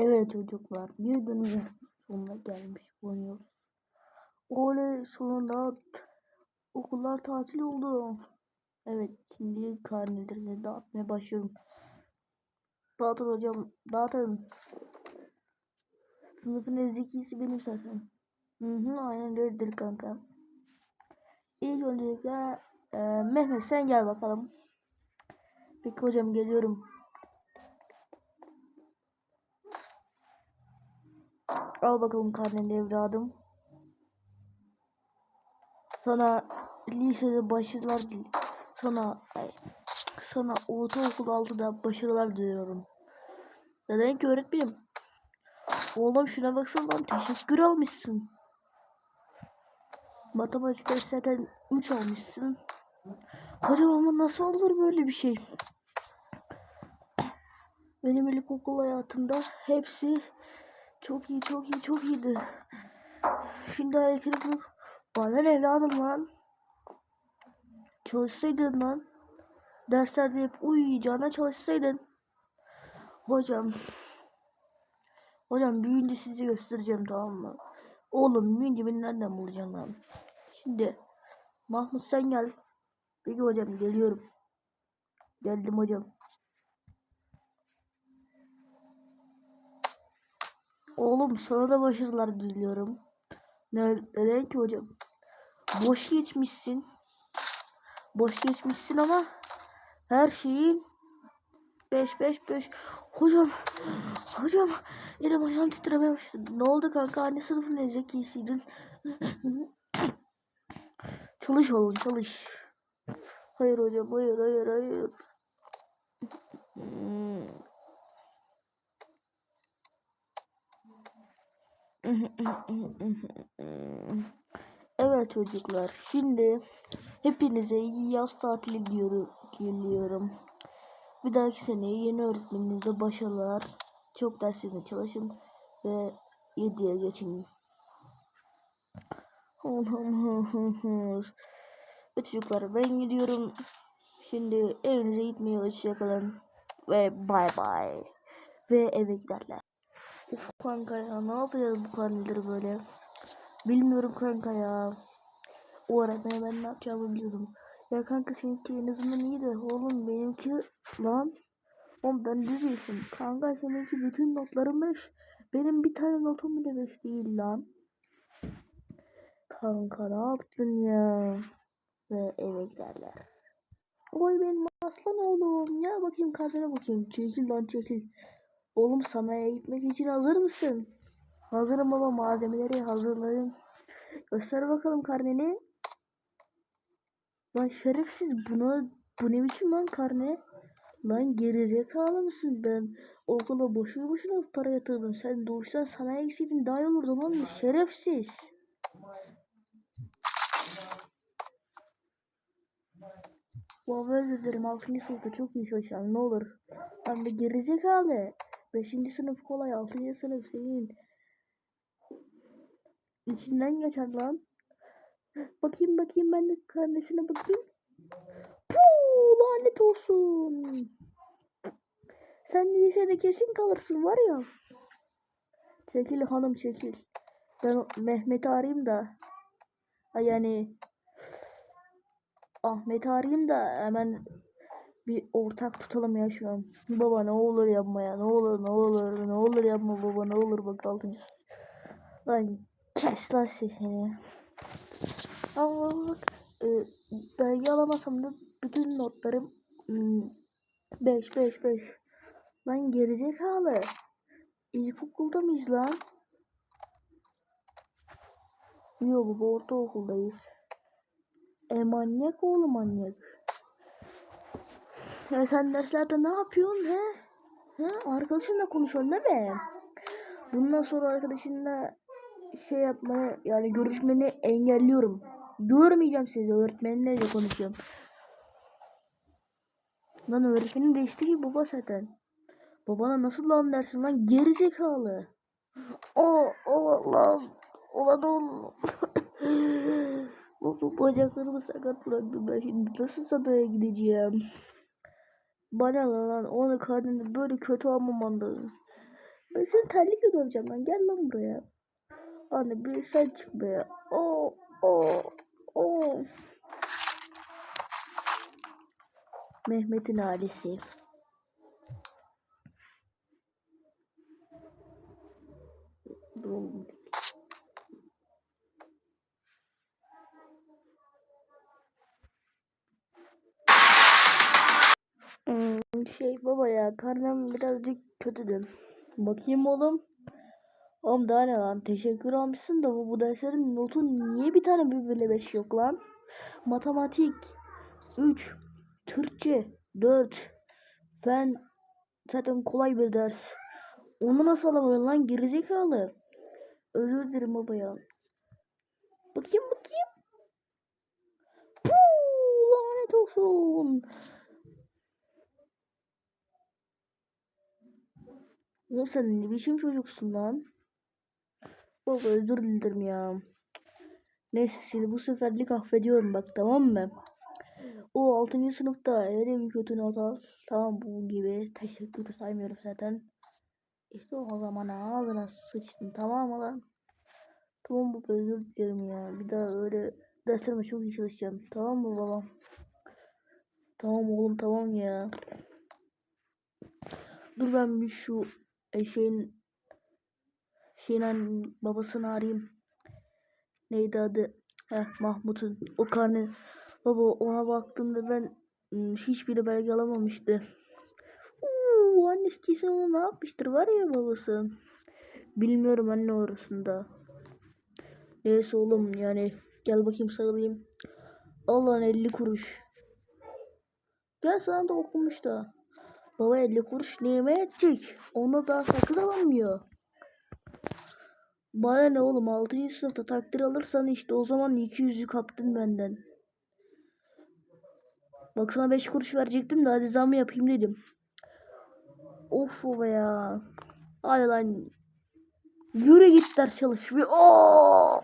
Evet çocuklar bir günün sonuna gelmiş bulunuyoruz. Oley sonunda okullar tatil oldu. Evet şimdi karneleri dağıtmaya başlıyorum. Dağıtın hocam dağıtın. Sınıfın en zekisi benim zaten. Hı hı aynen öyledir kanka. İlk öncelikle e, Mehmet sen gel bakalım. Peki hocam geliyorum. Al bakalım karneni evladım. Sana lisede başarılar. Sana ay, sana ortaokul 6'da başarılar diliyorum. Neden ki öğretmenim? Oğlum şuna baksana lan teşekkür almışsın. Matematik derslerden 3 almışsın. Hocam ama nasıl olur böyle bir şey? Benim ilkokul hayatımda hepsi çok iyi çok iyi çok iyiydi. Şimdi hareketli bana ne evladım lan? Çalışsaydın lan. Derslerde hep uyuyacağına çalışsaydın. Hocam. Hocam büyüyünce sizi göstereceğim tamam mı? Oğlum büyüyünce beni nereden bulacaksın lan? Şimdi Mahmut sen gel. Peki hocam geliyorum. Geldim hocam. Oğlum sana da başarılar diliyorum. Ne, neden ki hocam? Boş geçmişsin. Boş geçmişsin ama her şeyin 5 5 5. Hocam hocam elim ayağım titremeye başladı. Ne oldu kanka? Anne sınıfın en zekisiydin. çalış oğlum çalış. Hayır hocam hayır hayır hayır. Evet çocuklar şimdi hepinize iyi yaz tatili diliyorum. Bir dahaki seneye yeni öğretmeninize başarılar. Çok dersine çalışın ve 7'ye geçin. ve çocuklar ben gidiyorum. Şimdi evinize gitmeye hoşçakalın. Ve bay bay. Ve eve giderler. Uf kanka ya ne yapacağız bu karneleri böyle? Bilmiyorum kanka ya. O öğretmene ben ne yapacağımı biliyordum. Ya kanka seninki en azından iyi de oğlum benimki lan. Oğlum ben düz. Kanka seninki bütün notlarım 5. Benim bir tane notum bile 5 değil lan. Kanka ne yaptın ya? Ve eve giderler. Oy benim aslan oğlum. Ya bakayım karnına bakayım. Çekil lan çekil. Oğlum sanayiye gitmek için hazır mısın? Hazırım baba malzemeleri hazırlayın. Göster bakalım karneni. Lan şerefsiz buna bu ne biçim lan karne? Lan gerizekalı mısın ben okula boşu boşuna para yatırdım. Sen doğuştan sanayiye gitseydin daha iyi olurdu lan şerefsiz. Vallahi özür dilerim 6. sınıfta çok iyi çalışan ne olur. Lan bir gerizekalı. 5. sınıf kolay 6. sınıf senin. İçinden geçer lan. Bakayım bakayım ben de karnesine bakayım. Puuu lanet olsun. Sen lisede kesin kalırsın var ya. Çekil hanım çekil. Ben Mehmet'i arayayım da. Yani Ahmet'i arayayım da hemen bir ortak tutalım ya şu an. Baba ne olur yapma ya ne olur ne olur ne olur yapma baba ne olur bak altıncı. Lan kes lan sesini. Ama bak e, belge alamasam da bütün notlarım 5 5 5. Lan gerizekalı. İlkokulda mıyız lan? Yok baba ortaokuldayız. E manyak oğlum manyak. Ya sen derslerde ne yapıyorsun he? He? Arkadaşınla konuşuyorsun değil mi? Bundan sonra arkadaşınla şey yapma yani görüşmeni engelliyorum. Görmeyeceğim sizi öğretmenle de konuşuyorum. Lan öğretmenin değişti ki baba zaten. Babana nasıl lan dersin lan gerizekalı. O o Allah'ım. Ulan oğlum. Bu bacaklarımı sakat bıraktım ben şimdi nasıl sadaya gideceğim. Bana lan onu karnını böyle kötü almaman lazım. Ben seni terlikle döveceğim lan. Gel lan buraya. Anne bir sen çık be. Oo, oo, oo. Mehmet'in ailesi. Dur oğlum. Hmm, şey baba ya karnım birazcık kötüdü. Bakayım oğlum. Oğlum daha ne lan? Teşekkür almışsın da bu, bu derslerin notu niye bir tane birbirine beş yok lan? Matematik 3, Türkçe 4, fen zaten kolay bir ders. Onu nasıl alamadın lan gerizekalı? Özür dilerim baba ya. Bakayım bakayım. Puh, lanet olsun. Oğlum sen ne biçim çocuksun lan? Baba özür dilerim ya. Neyse seni bu seferlik affediyorum bak tamam mı? O 6. sınıfta öyle bir kötü not al. Tamam bu gibi. Teşekkür saymıyorum zaten. İşte o zaman ağzına sıçtın tamam mı lan? Tamam baba özür dilerim ya. Bir daha öyle derslerime çok iyi çalışacağım. Tamam mı babam? Tamam oğlum tamam ya. Dur ben bir şu eşeğin şeyin babasını arayayım. Neydi adı? Heh Mahmut'un. O karne. Baba ona baktığımda ben hiçbiri belge alamamıştı. Uuu annesi kesin onu ne yapmıştır var ya babası. Bilmiyorum anne orasında. Neyse oğlum yani gel bakayım sarılayım. Allah'ın 50 kuruş. Gel sana da okumuş da. Baba 50 kuruş neyime yetecek? Onda daha sakız alamıyor. Bana ne oğlum 6. sınıfta takdir alırsan işte o zaman 200'ü kaptın benden. Bak sana 5 kuruş verecektim de hadi zam yapayım dedim. Of baba ya. Hadi lan. Yürü git ders çalış. Bir- Oo!